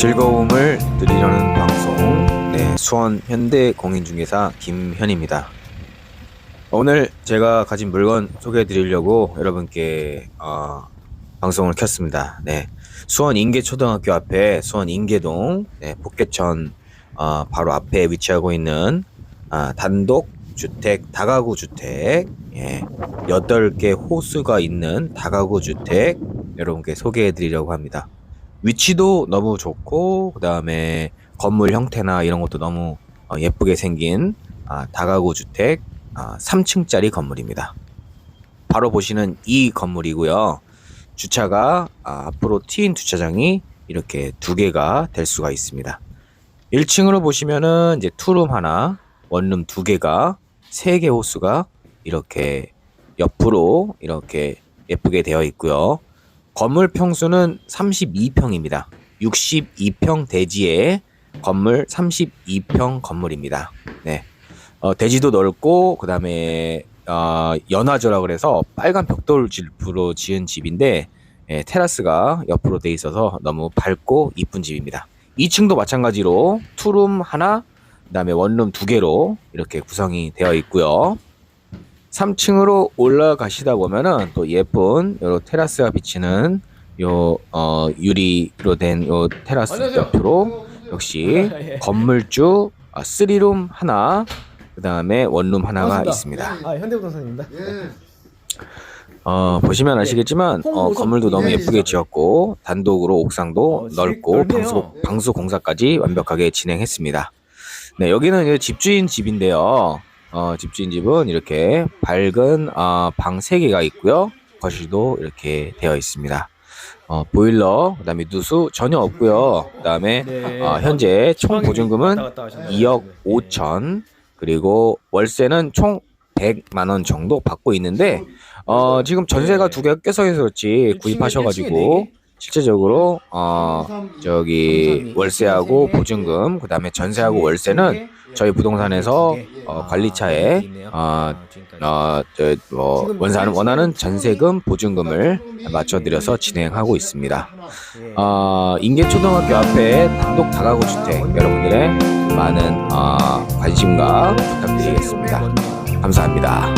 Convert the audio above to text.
즐거움을 드리려는 방송 네, 수원 현대 공인중개사 김현입니다. 오늘 제가 가진 물건 소개해 드리려고 여러분께 어, 방송을 켰습니다. 네, 수원 인계초등학교 앞에 수원 인계동 네, 복개천 어, 바로 앞에 위치하고 있는 아, 단독 주택 다가구 주택 예, 8개 호수가 있는 다가구 주택 여러분께 소개해 드리려고 합니다. 위치도 너무 좋고 그다음에 건물 형태나 이런 것도 너무 어, 예쁘게 생긴 아, 다가구 주택 아, 3층짜리 건물입니다. 바로 보시는 이 건물이고요. 주차가 아, 앞으로 트인 주차장이 이렇게 두 개가 될 수가 있습니다. 1층으로 보시면은 이제 투룸 하나, 원룸 두 개가 세 개 호수가 이렇게 옆으로 이렇게 예쁘게 되어 있고요. 건물 평수는 32평입니다. 62평 대지의 건물 32평 건물입니다. 네. 어, 대지도 넓고 그다음에 어, 연화조라 그래서 빨간 벽돌집으로 지은 집인데 예, 테라스가 옆으로 돼 있어서 너무 밝고 이쁜 집입니다. 2층도 마찬가지로 투룸 하나, 그다음에 원룸 두 개로 이렇게 구성이 되어 있고요. 3층으로 올라가시다 보면은 또 예쁜 요 테라스가 비치는 요 어, 유리로 된 요 테라스 옆으로 역시 건물주 아, 3룸 하나 그다음에 원룸 하나가 있습니다. 아 현대부동산입니다. 어, 보시면 아시겠지만 어, 건물도 너무 예쁘게 지었고 단독으로 옥상도 어, 넓고. 방수 방수 공사까지 완벽하게 진행했습니다. 네, 여기는 이제 집주인 집인데요. 어, 집주인 집은 이렇게 밝은 어, 방 3개가 있고요. 거실도 이렇게 되어 있습니다. 어, 보일러, 그다음에 누수 전혀 없고요. 그다음에 네. 어, 현재 총 보증금은 왔다 갔다 하셨나요? 2억 네. 5천 그리고 월세는 총 100만 원 정도 받고 있는데 어 지금 전세가 네. 두 개가 껴서 해서 그렇지 구입하셔가지고 실제적으로 어 저기 월세하고 보증금 그다음에 전세하고 월세는 저희 부동산에서 어, 관리차에 어, 어저 뭐 원사는 원하는 전세금 보증금을 맞춰드려서 진행하고 있습니다. 어, 인계초등학교 앞에 단독 다가구 주택 여러분들의 많은 어, 관심과 부탁드리겠습니다. 감사합니다.